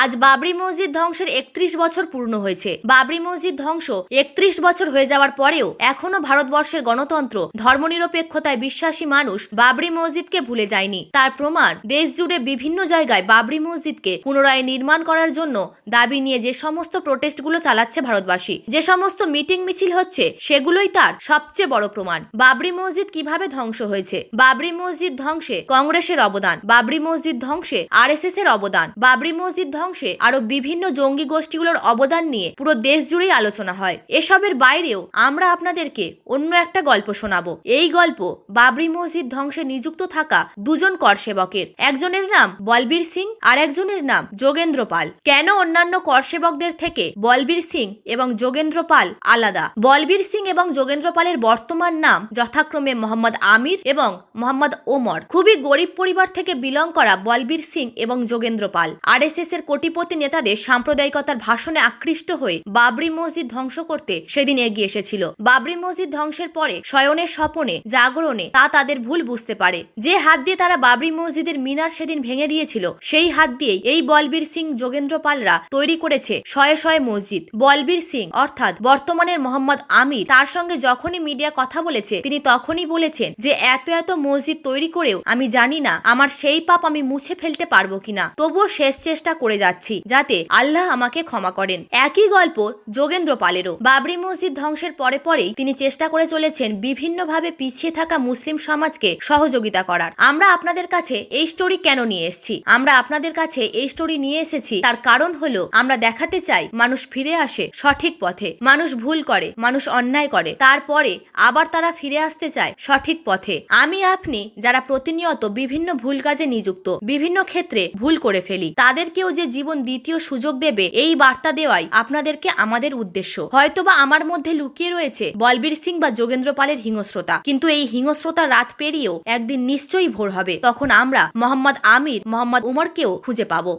আজ বাবরি মসজিদ ধ্বংসের একত্রিশ বছর পূর্ণ হয়েছে। বাবরি মসজিদ ধ্বংস একত্রিশ বছর হয়ে যাওয়ার পরেও এখনও ভারতবর্ষের গণতন্ত্র, ধর্মনিরপেক্ষতায় বিশ্বাসী মানুষ বাবরি মসজিদকে ভুলে যায়নি। তার প্রমাণ দেশ জুড়ে বিভিন্ন জায়গায় বাবরি মসজিদকে পুনরায় নির্মাণ করার জন্য দাবি নিয়ে যে সমস্ত প্রোটেস্টগুলো চালাচ্ছে ভারতবাসী, যে সমস্ত মিটিং মিছিল হচ্ছে, সেগুলোই তার সবচেয়ে বড় প্রমাণ। বাবরি মসজিদ কীভাবে ধ্বংস হয়েছে? বাবরি মসজিদ ধ্বংসে কংগ্রেসের অবদান, বাবরি মসজিদ ধ্বংসে আর এর অবদান, বাবরি মসজিদ ধ্বংসে আরও বিভিন্ন জঙ্গি গোষ্ঠীগুলোর অবদান নিয়ে পুরো দেশ জুড়েই আলোচনা হয়। এসবের বাইরেও আমরা আপনাদেরকে অন্য একটা গল্প শোনাবো। এই গল্প বাবরি মসজিদ ধ্বংসে নিযুক্ত থাকা দুজন কর সেবকের। একজনের নাম বলবীর সিং আর একজনের নাম যোগেন্দ্র পাল। কেন অন্যান্য কর সেবকদের থেকে বলবীর সিং এবং যোগেন্দ্র পাল আলাদা? বলবীর সিং এবং যোগেন্দ্র পালের বর্তমান নাম যথাক্রমে মোহাম্মদ আমির এবং মোহাম্মদ ওমর। খুবই গরিব পরিবার থেকে বিলং করা বলবীর সিং এবং যোগেন্দ্র পাল। আরএসএস এর কোটিপতি নেতাদের সাম্প্রদায়িকতার ভাষণে আকৃষ্ট হয়ে বাবরি মসজিদ ধ্বংস করতে সেদিন এগিয়ে এসেছিল। বাবরি মসজিদ ধ্বংসের পরে শয়নের স্বপনে জাগরণে তা তাদের ভুল বুঝতে পারে। যে হাত দিয়ে তারা বাবরি মসজিদের মিনার সেদিন ভেঙে দিয়েছিল, সেই হাত দিয়েই এই বলবীর সিং যোগেন্দ্র পালরা তৈরি করেছে শয়ে শয়ে মসজিদ। বলবীর সিং অর্থাৎ বর্তমানের মোহাম্মদ আমির তার সঙ্গে যখনই মিডিয়া কথা বলেছে, তিনি তখনই বলেছেন যে, এত এত মসজিদ তৈরি করেও আমি জানি না আমার সেই পাপ আমি মুছে ফেলতে পারব কিনা। তবুও শেষ চেষ্টা করে যাচ্ছি, যাতে আল্লাহ আমাকে ক্ষমা করেন। একই গল্প যোগেন্দ্র পালেরও। বাবরি মসজিদ ধ্বংসের পরে পরেই তিনি চেষ্টা করে চলেছেন বিভিন্নভাবে পিছিয়ে থাকা মুসলিম সমাজকে সহযোগিতা করার। আমরা আপনাদের কাছে এই স্টোরি কেন নিয়ে এসেছি? আমরা আপনাদের কাছে এই স্টোরি নিয়ে এসেছি, তার কারণ হলো আমরা দেখাতে চাই মানুষ ফিরে আসে সঠিক পথে। মানুষ ভুল করে, মানুষ অন্যায় করে, তারপরে আবার তারা ফিরে আসতে চায় সঠিক পথে। আমি, আপনি যারা প্রতিনিয়ত বিভিন্ন ভুল কাজে নিযুক্ত, বিভিন্ন ক্ষেত্রে ভুল করে ফেলি, তাদেরকেও যে জীবন দ্বিতীয় সুযোগ দেবে এই বার্তা দেওয়াই আপনাদেরকে আমাদের উদ্দেশ্য। হয়তোবা আমার মধ্যে লুকিয়ে রয়েছে বলবীর সিং বা যোগেন্দ্র পালের হিংস্রতা। কিন্তু এই হিংস্রতা রাত পেরিয়েও একদিন নিশ্চয়ই ভোর হবে। তখন আমরা মোহাম্মদ আমির, মোহাম্মদ উমরকেও খুঁজে পাবো।